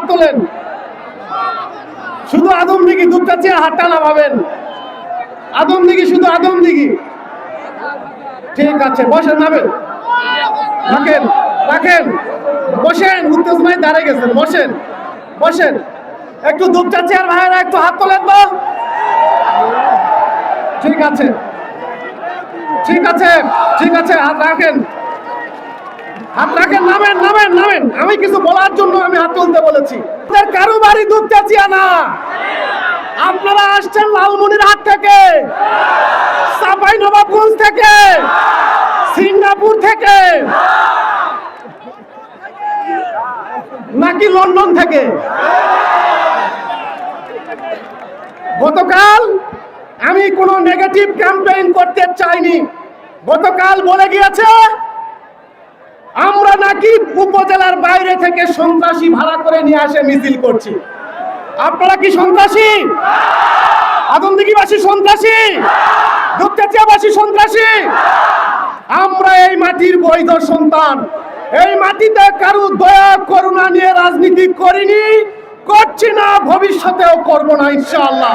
হাত তোলেন। শুধু আদম দিঘি, দুধটা চেয়ে হাতটা নামাবেন আদম দিঘি, শুধু আদম দিঘি। ঠিক আছে, বসেন, নামেন। রাখেন রাখেন। বসেন উত্তেজনায় দাঁড়িয়ে গেছেন, বসেন বসেন। একটু দুধটা চেয়ার ভাইয়েরা একটু হাত তোলেন তো। ঠিক আছে। ঠিক আছে ঠিক আছে, হাত রাখেন। হাত রাখেন, নামেন নামেন নামেন। আমি কিছু বলার জন্য আমি হাত আপনাদের বাড়ি দুধ চাচিয়া না? আপনারা আসছেন লালমনির হাট থেকে, সাপাই নবাবগঞ্জ থেকে, সিঙ্গাপুর থেকে, নাকি লন্ডন থেকে? গতকাল আমি কোনো নেগেটিভ ক্যাম্পেইন করতে চাইনি। গতকাল বলে গিয়েছে আমরা নাকি উপজেলার বাইরে থেকে সন্ত্রাসী ভাড়া করে নিয়ে আসে মিছিল করছি। আপনারা কি সন্ত্রাসী? আদমদিঘিবাসী সন্ত্রাসী? দুপচাচিয়াবাসী সন্ত্রাসী? আমরা এই মাটির বৈধ সন্তান। এই মাটিতে কারু দয়া, করুণা নিয়ে রাজনীতি করিনি, করছি না, ভবিষ্যতেও করব না, ইনশাআল্লাহ।